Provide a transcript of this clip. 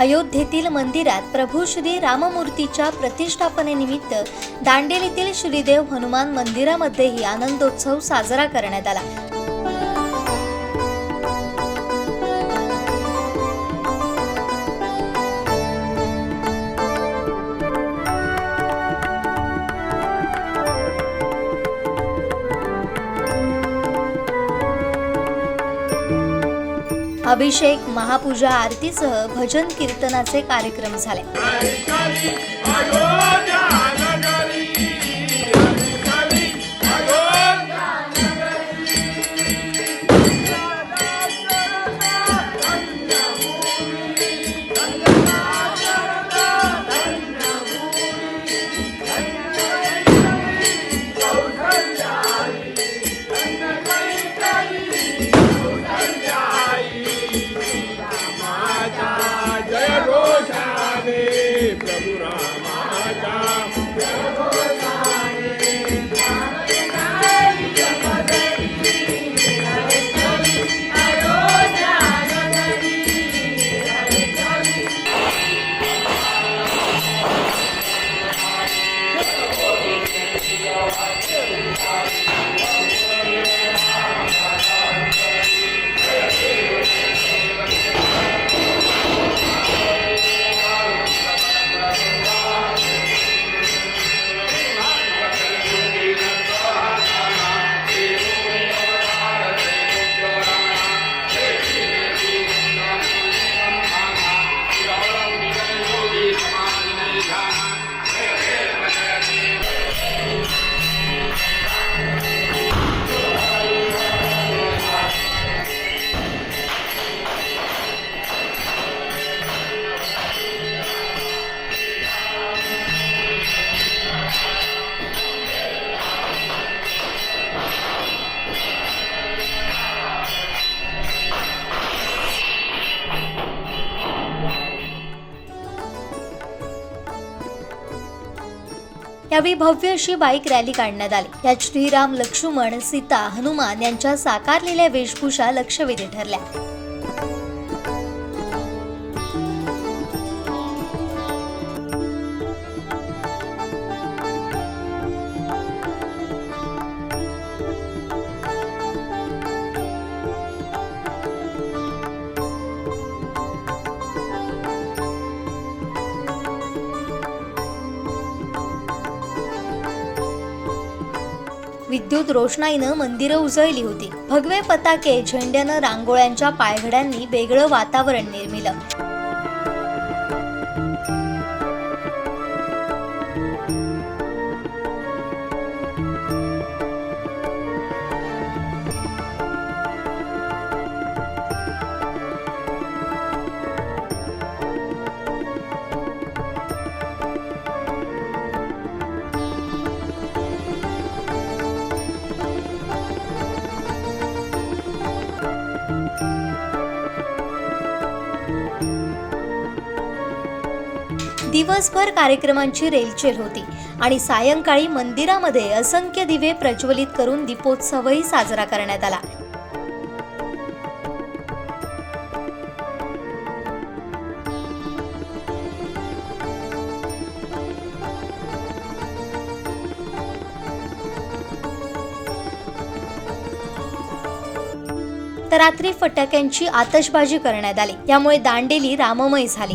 अयोध्येतील मंदिरात प्रभू श्री राममूर्तीच्या प्रतिष्ठापनेनिमित्त दांडेलीतील श्रीदेव हनुमान मंदिरामध्येही आनंदोत्सव साजरा करण्यात आला. अभिषेक महापूजा आरतीसह भजन कीर्तनाचे कार्यक्रम झाले. यावेळी भव्य अशी बाईक रॅली काढण्यात आली. यात श्रीराम लक्ष्मण सीता हनुमान यांच्या साकारलेल्या वेशभूषा लक्षवेधी ठरल्या. विद्युत रोषणाईनं मंदिरं उजळली होती. भगवे पताके झेंड्यानं रांगोळ्यांच्या पायघड्यांनी वेगळं वातावरण निर्मिलं. दिवसभर कार्यक्रमांची रेलचेल होती आणि सायंकाळी मंदिरामध्ये असंख्य दिवे प्रज्वलित करून दीपोत्सवही साजरा करण्यात आला. तर रात्री फटाक्यांची आतषबाजी करण्यात आली. यामुळे दांडेली राममय झाली.